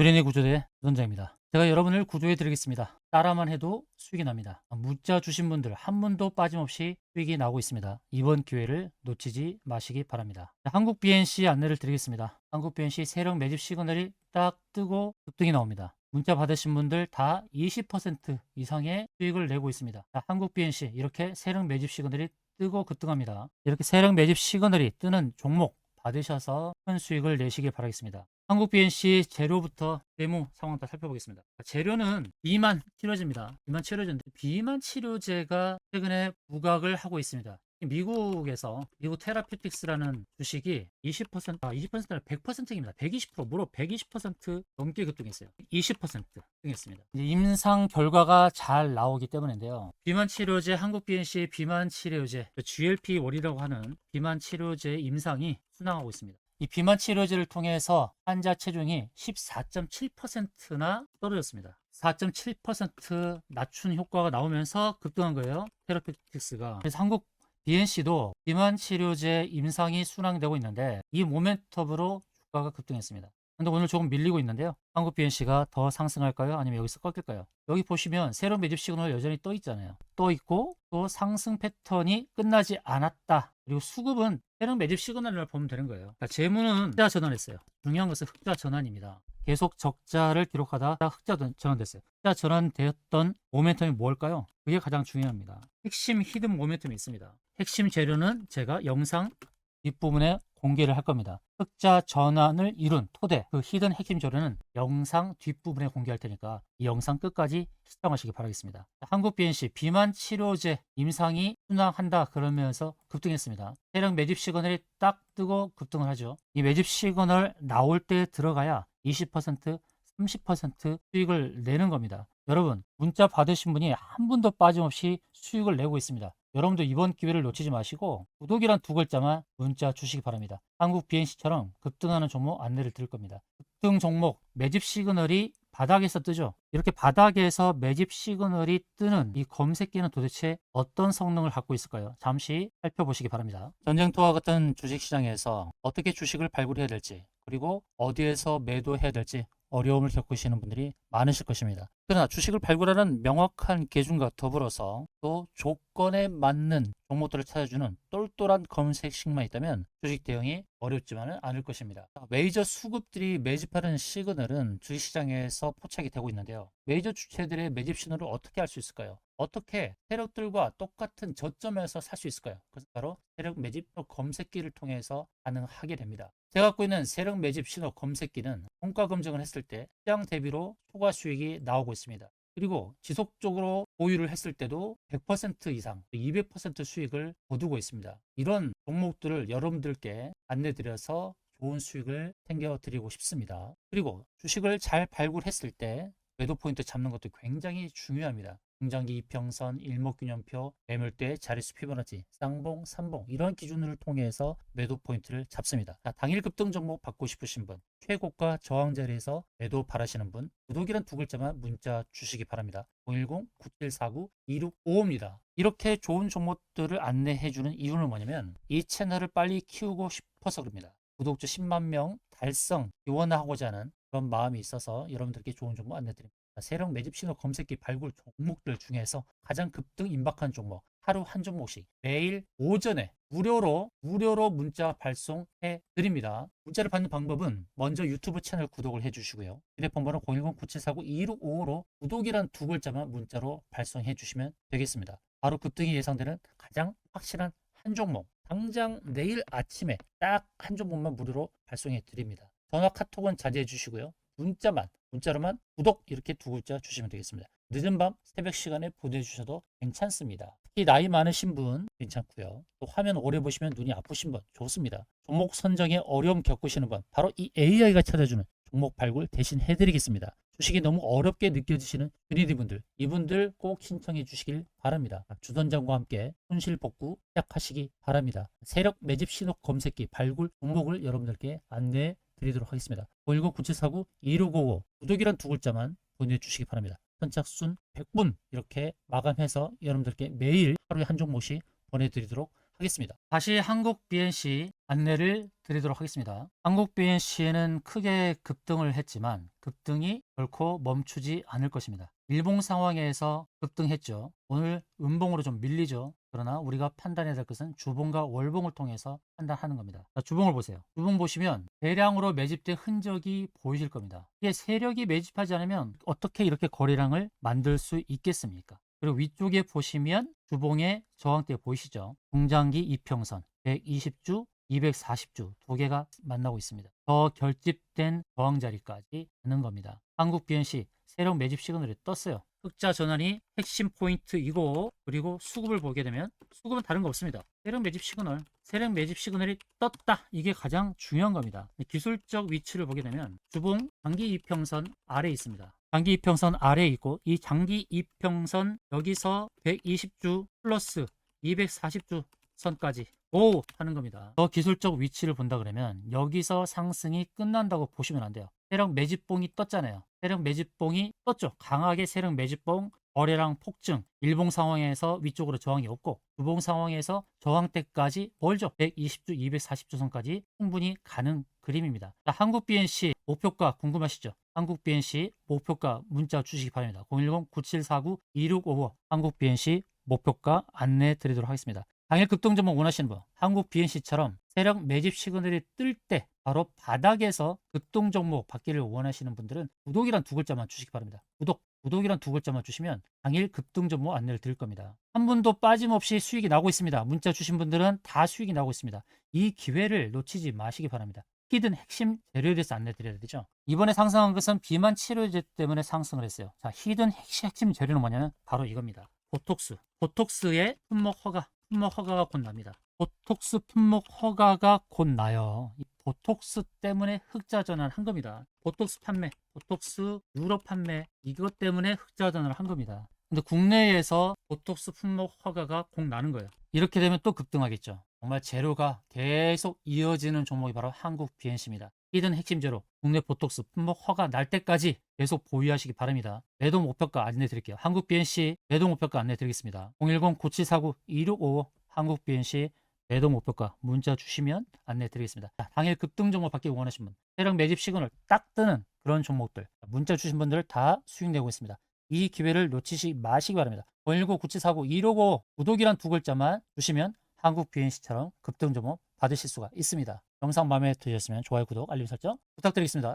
주린이 구조대 선장입니다. 제가 여러분을 구조해 드리겠습니다. 따라만 해도 수익이 납니다. 문자 주신 분들 한 분도 빠짐없이 수익이 나오고 있습니다. 이번 기회를 놓치지 마시기 바랍니다. 자, 한국 BNC 안내를 드리겠습니다. 한국 BNC 세력 매집 시그널이 딱 뜨고 급등이 나옵니다. 문자 받으신 분들 다 20% 이상의 수익을 내고 있습니다. 자, 한국 BNC 이렇게 세력 매집 시그널이 뜨고 급등합니다. 이렇게 세력 매집 시그널이 뜨는 종목 받으셔서 큰 수익을 내시길 바라겠습니다. 한국 BNC 재료부터 재무 상황 다 살펴보겠습니다. 재료는 비만 치료제입니다. 비만 치료제인데 비만 치료제가 최근에 부각을 하고 있습니다. 미국에서 미국 테라피틱스라는 주식이 20% 아, 20%가 100%입니다. 120% 무려 120% 넘게 급등했어요. 20% 등했습니다. 이제 임상 결과가 잘 나오기 때문인데요. 비만 치료제 한국 BNC 비만 치료제 GLP-1이라고 하는 비만 치료제 임상이 순항하고 있습니다. 이 비만 치료제를 통해서 환자 체중이 14.7%나 떨어졌습니다. 4.7% 낮춘 효과가 나오면서 급등한 거예요. 테라피틱스가. 그래서 한국 BNC도 비만 치료제 임상이 순항되고 있는데 이 모멘텀으로 주가가 급등했습니다. 근데 오늘 조금 밀리고 있는데요. 한국 BNC가 더 상승할까요? 아니면 여기서 꺾일까요? 여기 보시면 새로운 매집 시그널 여전히 떠 있잖아요. 떠 있고 또 상승 패턴이 끝나지 않았다. 그리고 수급은 새로운 매집 시그널을 보면 되는 거예요. 자, 재무는 흑자 전환했어요. 중요한 것은 흑자 전환입니다. 계속 적자를 기록하다 흑자 전- 전환됐어요. 흑자 전환되었던 모멘텀이 뭘까요? 그게 가장 중요합니다. 핵심 히든 모멘텀이 있습니다. 핵심 재료는 제가 영상 뒷부분에 공개를 할 겁니다. 흑자 전환을 이룬 토대, 그 히든 핵심 재료는 영상 뒷부분에 공개할 테니까 이 영상 끝까지 시청하시기 바라겠습니다. 한국 BNC 비만 치료제 임상이 순항한다 그러면서 급등했습니다. 대량 매집 시그널이 딱 뜨고 급등을 하죠. 이 매집 시그널 나올 때 들어가야 20% 30% 수익을 내는 겁니다. 여러분, 문자 받으신 분이 한 분도 빠짐없이 수익을 내고 있습니다. 여러분도 이번 기회를 놓치지 마시고 구독이란 두 글자만 문자 주시기 바랍니다. 한국 BNC처럼 급등하는 종목 안내를 드릴 겁니다. 급등 종목 매집 시그널이 바닥에서 뜨죠. 이렇게 바닥에서 매집 시그널이 뜨는 이 검색기는 도대체 어떤 성능을 갖고 있을까요? 잠시 살펴보시기 바랍니다. 전쟁터와 같은 주식시장에서 어떻게 주식을 발굴해야 될지 그리고 어디에서 매도해야 될지 어려움을 겪으시는 분들이 많으실 것입니다. 그러나 주식을 발굴하는 명확한 기준과 더불어서 또 조건에 맞는 종목들을 찾아주는 똘똘한 검색 식만 있다면 주식 대응이 어렵지만은 않을 것입니다. 메이저 수급들이 매집하는 시그널은 주식시장에서 포착이 되고 있는데요. 메이저 주체들의 매집 신호를 어떻게 알 수 있을까요? 어떻게 세력들과 똑같은 저점에서 살 수 있을까요? 그것은 바로 세력 매집 검색기를 통해서 가능하게 됩니다. 제가 갖고 있는 세력 매집 신호 검색기는 원가 검증을 했을 때 시장 대비로 초과 수익이 나오고 있습니다. 그리고 지속적으로 보유를 했을 때도 100% 이상, 200% 수익을 거두고 있습니다. 이런 종목들을 여러분들께 안내드려서 좋은 수익을 챙겨드리고 싶습니다. 그리고 주식을 잘 발굴했을 때 매도 포인트 잡는 것도 굉장히 중요합니다. 중장기 이평선, 일목균형표, 매물대, 자릿수 피보나치, 쌍봉, 삼봉 이런 기준을 통해서 매도 포인트를 잡습니다. 자, 당일 급등 종목 받고 싶으신 분, 최고가 저항 자리에서 매도 바라시는 분, 구독이란 두 글자만 문자 주시기 바랍니다. 010-9749-2655입니다. 이렇게 좋은 종목들을 안내해주는 이유는 뭐냐면 이 채널을 빨리 키우고 싶어서 그럽니다. 구독자 10만 명 달성 기원하고자 하는 그런 마음이 있어서 여러분들께 좋은 정보 안내드립니다. 세력 매집 신호 검색기 발굴 종목들 중에서 가장 급등 임박한 종목 하루 한 종목씩 매일 오전에 무료로 무료로 문자 발송해 드립니다. 문자를 받는 방법은 먼저 유튜브 채널 구독을 해 주시고요. 휴대폰 번호 010-9749-2655로 구독이란 두 글자만 문자로 발송해 주시면 되겠습니다. 바로 급등이 예상되는 가장 확실한 한 종목 당장 내일 아침에 딱 한 종목만 무료로 발송해 드립니다. 전화 카톡은 자제해 주시고요. 문자만 문자로만 구독 이렇게 두 글자 주시면 되겠습니다. 늦은 밤 새벽 시간에 보내주셔도 괜찮습니다. 특히 나이 많으신 분 괜찮고요. 또 화면 오래 보시면 눈이 아프신 분 좋습니다. 종목 선정에 어려움 겪으시는 분 바로 이 AI가 찾아주는 종목 발굴 대신 해드리겠습니다. 주식이 너무 어렵게 느껴지시는 주니디 분들 이분들 꼭 신청해 주시길 바랍니다. 주선장과 함께 손실 복구 시작하시기 바랍니다. 세력 매집 신호 검색기 발굴 종목을 여러분들께 안내해 드리도록 하겠습니다. 010-9749-2655 구독이란 두 글자만 보내주시기 바랍니다. 선착순 100분 이렇게 마감해서 여러분들께 매일 하루에 한 종목씩 보내드리도록 하겠습니다. 다시 한국 BNC 안내를 드리도록 하겠습니다. 한국 BNC는 크게 급등을 했지만 급등이 결코 멈추지 않을 것입니다. 일봉 상황에서 급등했죠. 오늘 음봉으로 좀 밀리죠. 그러나 우리가 판단해야 될 것은 주봉과 월봉을 통해서 판단하는 겁니다. 자, 주봉을 보세요. 주봉 보시면 대량으로 매집된 흔적이 보이실 겁니다. 이게 세력이 매집하지 않으면 어떻게 이렇게 거래량을 만들 수 있겠습니까? 그리고 위쪽에 보시면 주봉의 저항대 보이시죠? 중장기 이평선 120주, 240주 두 개가 만나고 있습니다. 더 결집된 저항 자리까지 가는 겁니다. 한국 BNC 세력 매집 시그널이 떴어요. 흑자 전환이 핵심 포인트이고 그리고 수급을 보게 되면 수급은 다른 거 없습니다. 세력 매집 시그널, 세력 매집 시그널이 떴다. 이게 가장 중요한 겁니다. 기술적 위치를 보게 되면 주봉 장기 이평선 아래에 있습니다. 장기 이평선 아래에 있고 이 장기 이평선 여기서 120주 플러스 240주 선까지 오 하는 겁니다. 더 기술적 위치를 본다 그러면 여기서 상승이 끝난다고 보시면 안 돼요. 세력 매집봉이 떴잖아요. 세력 매집봉이 떴죠. 강하게 세력 매집봉 거래량 폭증, 일봉 상황에서 위쪽으로 저항이 없고 주봉 상황에서 저항대까지 멀죠. 120주, 240주 선까지 충분히 가는 그림입니다. 자, 한국 BNC 목표가 궁금하시죠? 한국 BNC 목표가 문자 주시기 바랍니다. 010-9749-2655 한국 BNC 목표가 안내 드리도록 하겠습니다. 당일 급등 전망 원하시는 분, 한국 BNC처럼 세력 매집 시그널이 뜰 때 바로 바닥에서 급등 종목 받기를 원하시는 분들은 구독이란 두 글자만 주시기 바랍니다. 구독, 구독이란 두 글자만 주시면 당일 급등 종목 안내를 드릴 겁니다. 한 분도 빠짐없이 수익이 나고 있습니다. 문자 주신 분들은 다 수익이 나고 있습니다. 이 기회를 놓치지 마시기 바랍니다. 히든 핵심 재료에 대해서 안내 드려야 되죠. 이번에 상승한 것은 비만 치료제 때문에 상승을 했어요. 자, 히든 핵심 재료는 뭐냐면 바로 이겁니다. 보톡스. 보톡스의 품목 허가, 품목 허가가 곧 납니다. 보톡스 품목 허가가 곧 나요. 이 보톡스 때문에 흑자 전환 한 겁니다. 보톡스 판매, 보톡스 유럽 판매 이것 때문에 흑자 전환을 한 겁니다. 근데 국내에서 보톡스 품목 허가가 곧 나는 거예요. 이렇게 되면 또 급등하겠죠. 정말 재료가 계속 이어지는 종목이 바로 한국 BNC입니다. 히든 핵심 재료, 국내 보톡스 품목 허가 날 때까지 계속 보유하시기 바랍니다. 매도 목표가 안내 드릴게요. 한국 BNC 매도 목표가 안내 드리겠습니다. 010-9749-2655 한국 BNC 매도 목표가 문자 주시면 안내 드리겠습니다. 자, 당일 급등 종목 받기 원하시는 분, 세력 매집 시그널 딱 뜨는 그런 종목들 문자 주신 분들 다 수익 내고 있습니다. 이 기회를 놓치지 마시기 바랍니다. 010-9749-2655 구독이란 두 글자만 주시면 한국 BNC처럼 급등 종목 받으실 수가 있습니다. 영상 마음에 드셨으면 좋아요, 구독, 알림 설정 부탁드리겠습니다.